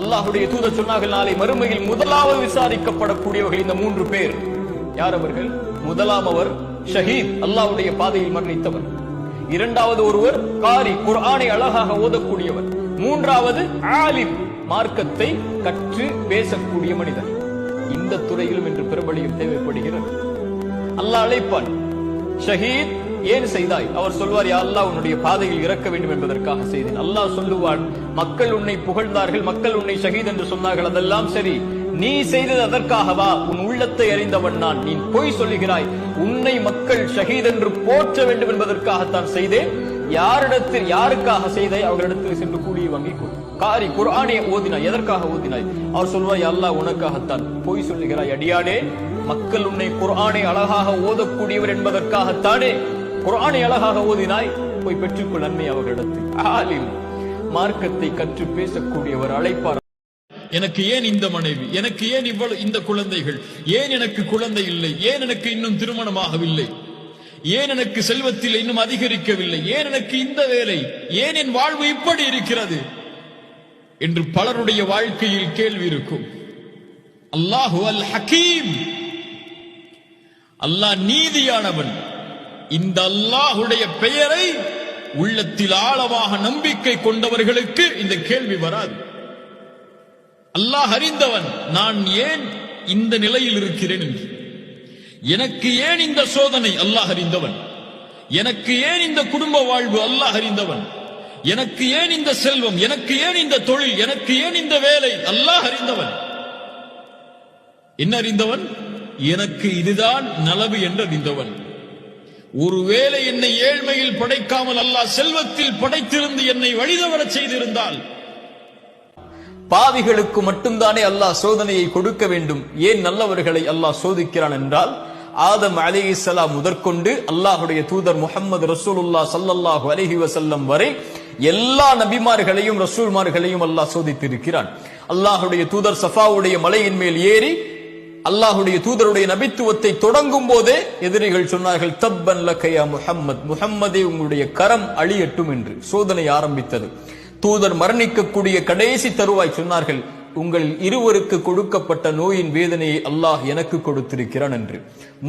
அல்லாஹுடைய தூதர் சொன்னார்கள் நாளை மறுமையில் முதலாவது விசாரிக்கப்படக்கூடியவர்கள் இந்த மூன்று பேர். யார் அவர்கள்? முதலாம் அவர் ஷஹீத் அல்லாஹுடைய பாதையில் மரணித்தவர். இரண்டாவது ஒருவர் காரி குர்ஆனை அழகாக ஓதக்கூடியவர். மூன்றாவது ஆலிம் மார்க்கத்தை கற்று பேசக்கூடிய மனிதர். இந்த துறையிலும் இன்று பெரும்படியும் தேவைப்படுகிறது. அல்லாஹ் அழைப்பான் ஷஹீத் ஏன் செய்தாய்? அவர் சொல்வார் யா அல்லாஹ் உன்னுடைய பாதையில் இறக்க வேண்டும் என்பதற்காக செய்தேன். அல்லாஹ் சொல்லுவான் மக்கள் உன்னை புகழ்ந்தார்கள் மக்கள் உன்னை ஷஹீத் என்று சொன்னார்கள் அதெல்லாம் சரி. நீ செய்தது அதற்காகவா உன் உள்ளத்தை அறிந்தவன் நான். நீ பொய் சொல்லுகிறாய். உன்னை மக்கள் ஷஹீத் என்று போற்ற வேண்டும் என்பதற்காகத்தான் செய்தேன். யாரிடத்தில் யாருக்காக செய்தாய் அவர்களிடத்தில் சென்று கூலியை வாங்கி கொடு. காரி குர்ஆனை ஓதினாய். எதற்காக ஓதினாய்? அவர் சொல்வாய் அல்லாஹ் உனக்காகத்தான். பொய் சொல்லுகிறாய் அடியாடே மக்கள் உன்னை குரானை அழகாக ஓதக்கூடியவர் என்பதற்காகத்தானே. குரானை அழகாக ஓதினாய். போய் பெற்றுக்கொள் நன்மை அவர்களிடத்தில். ஆலிம். மார்க்கத்தை கற்று பேசக்கூடியவர் அழைப்பார். எனக்கு ஏன் இந்த மனைவி? எனக்கு ஏன் இவ்வளவு இந்த குழந்தைகள்? ஏன் எனக்கு குழந்தை இல்லை? ஏன் எனக்கு இன்னும் திருமணமாகவில்லை? ஏன் எனக்கு செல்வத்தில் இன்னும் அதிகரிக்கவில்லை? ஏன் எனக்கு இந்த வேலை? ஏன் என் வாழ்வு இப்படி இருக்கிறது? என்று பலருடைய வாழ்க்கையில் கேள்வி இருக்கும். அல்லாஹு அல் ஹக்கீம் அல்லாஹ் நீதியானவன். இந்த அல்லாஹுடைய பெயரை உள்ளத்தில் ஆழமாக நம்பிக்கை கொண்டவர்களுக்கு இந்த கேள்வி வராது. அல்லாஹ் அறிந்தவன் நான் ஏன் இந்த நிலையில் இருக்கிறேன் என்று. எனக்கு ஏன் இந்த சோதனை? அல்லாஹ் அறிந்தவன். எனக்கு ஏன் இந்த குடும்ப வாழ்வு? அல்லாஹ் அறிந்தவன். எனக்கு ஏன் இந்த செல்வம்? எனக்கு ஏன் இந்த தொழில்? எனக்கு ஏன் இந்த வேலை? அல்லாஹ் அறிந்தவன். என்ன அறிந்தவன்? எனக்கு இதுதான் நலவு என்று அறிந்தவன் ஒருவேளை என்னை ஏழ்மையில் படைக்காமல் அல்லாஹ் செல்வத்தில் படைத்திருந்து என்னை வழிதவர செய்திருந்தால்? பாவிகளுக்கு மட்டும்தானே அல்லாஹ் சோதனையை கொடுக்க வேண்டும். ஏன் நல்லவர்களை அல்லாஹ் சோதிக்கிறான் என்றால் ஆதம் அலைஹிஸ்ஸலாம் முதற்கொண்டு அல்லாஹுடைய தூதர் முகமது ரசூலுல்லாஹ் ஸல்லல்லாஹு அலஹி வசல்லம் வரை எல்லா நபிமார்களையும் ரசூல்மார்களையும் அல்லாஹ் சோதித்திருக்கிறான். அல்லாஹுடைய தூதர் சஃபாவுடைய மலையின் மேல் ஏறி அல்லாஹுடைய தூதருடைய நபித்துவத்தை தொடங்கும் போதே எதிரிகள் சொன்னார்கள் தப்பன் லக்கையா முஹம்மத். முஹம்மதே உங்களுடைய கரம் அழியட்டும் என்று சோதனை ஆரம்பித்தது. தூதர் மரணிக்கக்கூடிய கடைசி தருவாய் சொன்னார்கள் உங்கள் இருவருக்கு கொடுக்கப்பட்ட நோயின் வேதனையை அல்லாஹ் எனக்கு கொடுத்திருக்கிறான் என்று.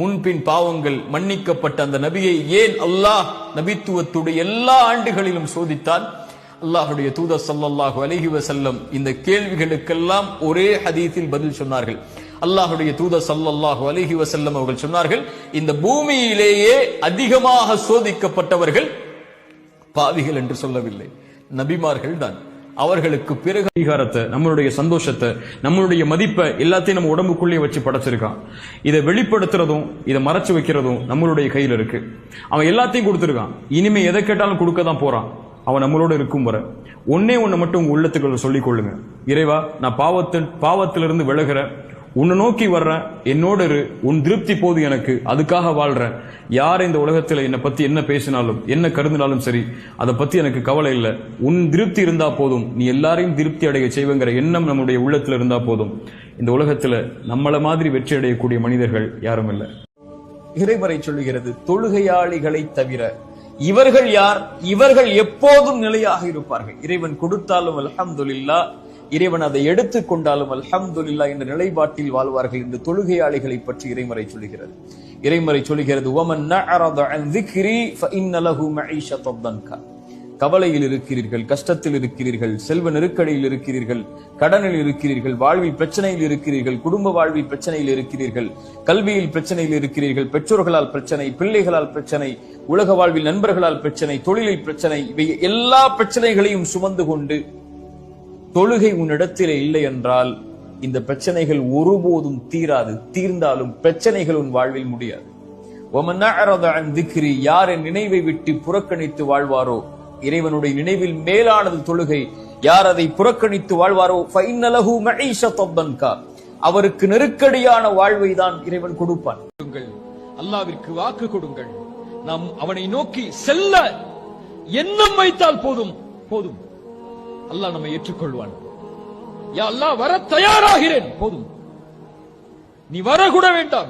முன்பின் பாவங்கள் மன்னிக்கப்பட்ட அந்த நபியை ஏன் அல்லாஹ் நபித்துவத்துடைய எல்லா ஆண்டுகளிலும் சோதித்தான்? அல்லாஹுடைய தூதர் சல்லாஹு அலஹி வசல்லம் இந்த கேள்விகளுக்கெல்லாம் ஒரே ஹதீத்தில் பதில் சொன்னார்கள் அல்லாஹுடைய தூதர் சல்லாஹு அலிஹி வசல்லம் அவர்கள் சொன்னார்கள் இந்த பூமியிலேயே அதிகமாக சோதிக்கப்பட்டவர்கள் பாவிகள் என்று சொல்லவில்லை. நபிமார்கள் தான் அவர்களுக்கு பிறகு அதிகாரத்தை நம்மளுடைய சந்தோஷத்தை நம்மளுடைய மதிப்பை எல்லாத்தையும் நம்ம உடம்புக்குள்ளேயே வச்சு படைச்சிருக்கான். இதை வெளிப்படுத்துறதும் இதை மறைச்சு வைக்கிறதும் நம்மளுடைய கையில இருக்கு. அவன் எல்லாத்தையும் கொடுத்துருக்கான். இனிமே எதை கேட்டாலும் கொடுக்க தான் போறான். அவன் நம்மளோட இருக்கும் வர. ஒன்னே ஒண்ணு மட்டும் உங்க உள்ளத்துக்குள்ள சொல்லிக் கொள்ளுங்க. இறைவா நான் பாவத்தின் பாவத்திலிருந்து விலகிறேன். உன்னை நோக்கி வர்றேன். என்னோட இரு. உன் திருப்தி போது எனக்கு. அதுக்காக வாழ்றேன். யார் இந்த உலகத்தில் என்னை பத்தி என்ன பேசினாலும் என்ன கருதினாலும் சரி அதை பத்தி எனக்கு கவலை இல்லை. உன் திருப்தி இருந்தா போதும். நீ எல்லாரையும் திருப்தி அடைய செய்வங்கிற எண்ணம் நம்முடைய உள்ளத்தில் இருந்தா போதும். இந்த உலகத்தில் நம்மளை மாதிரி வெற்றி அடையக்கூடிய மனிதர்கள் யாரும் இல்லை. இறைவரை சொல்லுகிறது தொழுகையாளிகளை தவிர இவர்கள் யார்? இவர்கள் எப்போதும் நிலையாக இருப்பார்கள். இறைவன் கொடுத்தாலும் அலமதுல்லா இறைவன் அதை எடுத்து கொண்டாலும் அல்ஹம்துல்லா என்ற நிலைப்பாட்டில் வாழ்வார்கள் என்று தொழுகையாளிகளை பற்றி இறைமறை சொல்கிறது இறைமறை சொல்கிறது ஒமன் கவலையில் இருக்கிறீர்கள் கஷ்டத்தில் இருக்கிறீர்கள் செல்வ நெருக்கடியில் இருக்கிறீர்கள் கடனில் இருக்கிறீர்கள் வாழ்வில் பிரச்சனையில் இருக்கிறீர்கள் குடும்ப வாழ்வில் பிரச்சனையில் இருக்கிறீர்கள் கல்வியில் பிரச்சனையில் இருக்கிறீர்கள் பெற்றோர்களால் பிரச்சனை பிள்ளைகளால் பிரச்சனை உலக வாழ்வில் நண்பர்களால் பிரச்சனை தொழிலில் பிரச்சனை இவை எல்லா பிரச்சனைகளையும் சுமந்து கொண்டு தொழுகை உன்னிடத்தில் இல்லை என்றால் இந்த பிரச்சனைகள் ஒருபோதும் தீராது தீர்ந்தாலும் பிரச்சனைகள் உன் வாழ்வில் முடியாது. திக்ரி யார் என் நினைவை விட்டு புறக்கணித்து வாழ்வாரோ? இறைவனுடைய நினைவில் மேலானது தொழுகை. யார் அதை புறக்கணித்து வாழ்வாரோ? ஃபைனலகு மகேஷ தொப்பன்கா அவருக்கு நெருக்கடியான வாழ்வை தான் இறைவன் கொடுப்பான். அல்லாவிற்கு வாக்கு கொடுங்கள். நாம் அவனை நோக்கி செல்ல. எண்ணம் வைத்தால் போதும். போதும். அல்லாஹ் நம்மை ஏற்றுக்கொள்வான். யா அல்லாஹ் வர தயாராகிறேன். போதும். நீ வரக்கூட வேண்டாம்.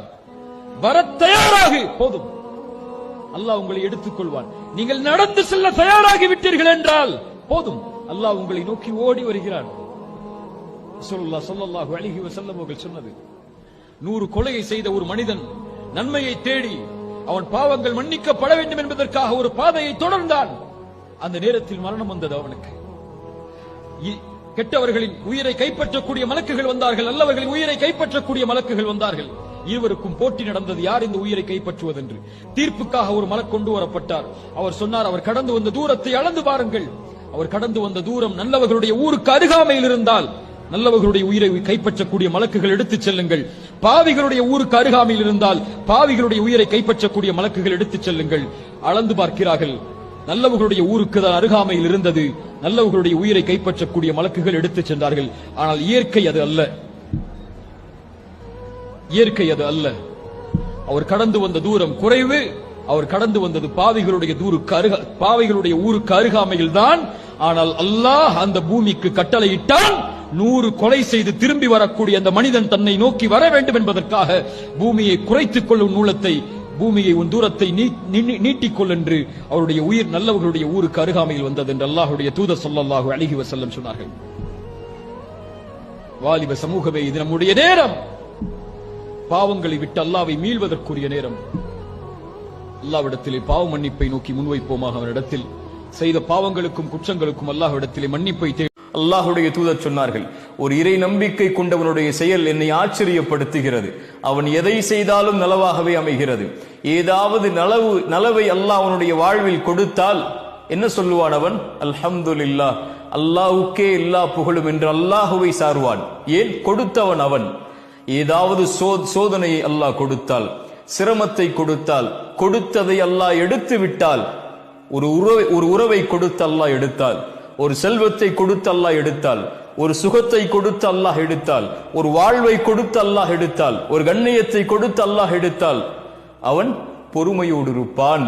வர தயாராகு. போதும். அல்லாஹ் உங்களை எடுத்துக்கொள்வான். நீங்கள் நடந்து செல்ல தயாராகி விட்டீர்கள் என்றால் போதும். அல்லாஹ் உங்களை நோக்கி ஓடி வருகிறான். ரசூலுல்லாஹ் ஸல்லல்லாஹு அலைஹி வஸல்லம் அவர்கள் சொன்னது நூறு கொலையை செய்த ஒரு மனிதன் நன்மையை தேடி அவன் பாவங்கள் மன்னிக்கப்பட வேண்டும் என்பதற்காக ஒரு பாதையை தொடர்ந்தான். அந்த நேரத்தில் மரணம் வந்தது அவனுக்கு. கெட்டவர்களின் உயிரை கைப்பற்றக்கூடிய மலக்குகள் வந்தார்கள் நல்லவர்களின் உயிரை கைப்பற்றக்கூடிய மலக்குகள் வந்தார்கள். இருவருக்கும் போட்டி நடந்தது யார் இந்த உயிரை கைப்பற்றுவதென்று? தீர்ப்புக்காக ஒரு மலக் கொண்டு வரப்பட்டார். அவர் சொன்னார் அவர் கடந்து வந்த தூரத்தை அளந்து பாருங்கள். அவர் கடந்து வந்த தூரம் நல்லவர்களுடைய ஊருக்கு அருகாமையில் இருந்தால் நல்லவர்களுடைய உயிரை கைப்பற்றக்கூடிய மலக்குகள் எடுத்துச் செல்லுங்கள். பாவிகளுடைய ஊருக்கு அருகாமையில் இருந்தால் பாவிகளுடைய உயிரை கைப்பற்றக்கூடிய மலக்குகள் எடுத்துச் செல்லுங்கள். அளந்து பார்க்கிறார்கள். நல்லவர்களுடைய ஊருக்கு தான் அருகாமையில் இருந்தது. நல்லவர்களுடைய உயிரை கைப்பற்றக்கூடிய மலக்குகள் எடுத்துச் சென்றார்கள். ஆனால் இயற்கை அது அல்ல. இயற்கை அது அல்ல. அவர் கடந்து வந்த தூரம் குறைவு. அவர் கடந்து வந்தது பாவிகளுடைய தூருக்கு அருக பாவிகளுடைய ஊருக்கு அருகாமையில் தான். ஆனால் அல்லாஹ் அந்த பூமிக்கு கட்டளையிட்டான் நூறு கொலை செய்து திரும்பி வரக்கூடிய அந்த மனிதன் தன்னை நோக்கி வர வேண்டும் என்பதற்காக பூமியை குறைத்துக் கொள்ளும் நூலத்தை பூமியை உன் தூரத்தை நீட்டிக்கொள் என்று அவருடைய உயிர் நல்லவர்களுடைய ஊருக்கு அருகாமையில் வந்தது என்று அல்லாஹுடைய தூதர் ஸல்லல்லாஹு அழகி வசல்லம் சொன்னார்கள். வாலிப சமூகமே இது நம்முடைய நேரம். பாவங்களை விட்டு அல்லாவை மீள்வதற்குரிய நேரம். அல்லாவிடத்திலே பாவ மன்னிப்பை நோக்கி முன்வைப்போமாக அவரிடத்தில் செய்த பாவங்களுக்கும் குற்றங்களுக்கும் அல்லாஹ்விடத்திலே மன்னிப்பை தேடி அல்லாஹுடைய தூதர் சொன்னார்கள் ஒரு இறை நம்பிக்கை கொண்டவனுடைய செயல் என்னை ஆச்சரியப்படுத்துகிறது. அவன் எதை செய்தாலும் நலவாகவே அமைகிறது. ஏதாவது நலவு நலவை அல்லாஹ் அவனுடைய வாழ்வில் கொடுத்தால் என்ன சொல்லுவான் அவன்? அல்ஹம்துலில்லாஹ் அல்லாஹ்வுக்கே எல்லா புகழும் என்று அல்லாஹுவை சார்வான். ஏன்? கொடுத்தவன் அவன். ஏதாவது சோ- சோதனையை அல்லாஹ் கொடுத்தால் சிரமத்தை கொடுத்தால் கொடுத்ததை அல்லாஹ் எடுத்து விட்டால் ஒரு உறவை ஒரு உறவை கொடுத்து அல்லாஹ் எடுத்தால் ஒரு செல்வத்தை கொடுத்து அல்லாஹ் எடுத்தால் ஒரு சுகத்தை கொடுத்து அல்லாஹ் எடுத்தால் ஒரு வாழ்வை கொடுத்து அல்லாஹ் எடுத்தால் ஒரு கண்ணியத்தை கொடுத்து அல்லாஹ் எடுத்தால் அவன் பொறுமையோடு இருப்பான்.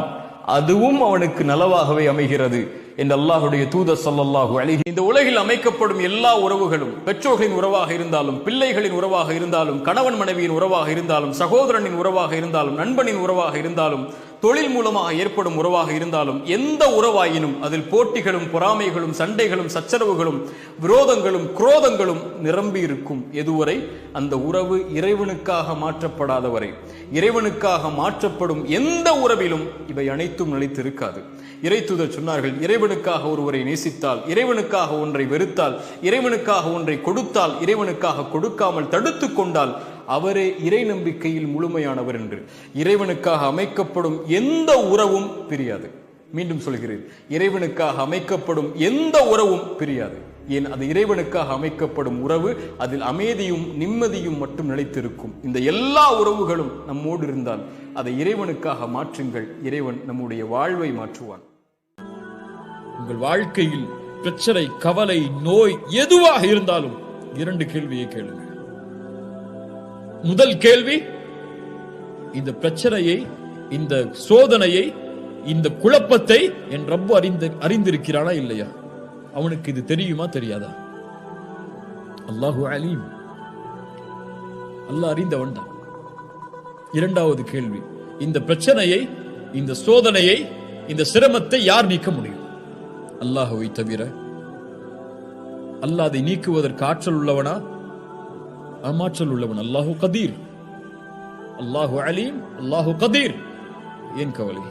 அதுவும் அவனுக்கு நலவாகவே அமைகிறது என்று அல்லாஹுடைய தூத ஸல்லல்லாஹு அழகி இந்த உலகில் அமைக்கப்படும் எல்லா உறவுகளும் பெற்றோர்களின் உறவாக இருந்தாலும் பிள்ளைகளின் உறவாக இருந்தாலும் கணவன் மனைவியின் உறவாக இருந்தாலும் சகோதரனின் உறவாக இருந்தாலும் நண்பனின் உறவாக இருந்தாலும் தொழில் மூலமாக ஏற்படும் உறவாக இருந்தாலும் எந்த உறவாயினும் அதில் போட்டிகளும் பொறாமைகளும் சண்டைகளும் சச்சரவுகளும் விரோதங்களும் குரோதங்களும் நிரம்பி இருக்கும். எதுவரை? அந்த உறவு இறைவனுக்காக மாற்றப்படாத வரை இறைவனுக்காக மாற்றப்படும் எந்த உறவிலும் இவை அனைத்தும் நிலைத்திருக்காது. இறைத்துதர் சொன்னார்கள் இறைவனுக்காக ஒருவரை நேசித்தால் இறைவனுக்காக ஒன்றை வெறுத்தால் இறைவனுக்காக ஒன்றை கொடுத்தால் இறைவனுக்காக கொடுக்காமல் தடுத்து கொண்டால் அவரே இறை நம்பிக்கையில் முழுமையானவர் என்று. இறைவனுக்காக அமைக்கப்படும் எந்த உறவும் பிரியாது. மீண்டும் சொல்கிறேன் இறைவனுக்காக அமைக்கப்படும் எந்த உறவும் பிரியாது. ஏன் அது இறைவனுக்காக அமைக்கப்படும் உறவு அதில் அமைதியும் நிம்மதியும் மட்டும் நிலைத்திருக்கும். இந்த எல்லா உறவுகளும் நம்மோடு இருந்தால் அதை இறைவனுக்காக மாற்றுங்கள். இறைவன் நம்முடைய வாழ்வை மாற்றுவான். உங்கள் வாழ்க்கையில் பிரச்சனை கவலை நோய் எதுவாக இருந்தாலும் இரண்டு கேள்வியை கேளுங்கள். முதல் கேள்வி இந்த பிரச்சனையை இந்த சோதனையை இந்த குழப்பத்தை என் ரப்பு அறிந்து அறிந்திருக்கிறானா இல்லையா? அவனுக்கு இது தெரியுமா தெரியாதா? அல்லாஹு அலீம். அல்லாஹ் அறிந்தவன் தான். இரண்டாவது கேள்வி இந்த பிரச்சனையை இந்த சோதனையை இந்த சிரமத்தை யார் நீக்க முடியும்? அல்லாஹுவை தவிர. அல்லாஹ் அதை நீக்குவதற்கு ஆற்றல் உள்ளவனா? ஆமாற்றல் உள்ளவன் அல்லாஹு கதீர் அல்லாஹு அலீம் அல்லாஹு கதீர் ஏன் கவலை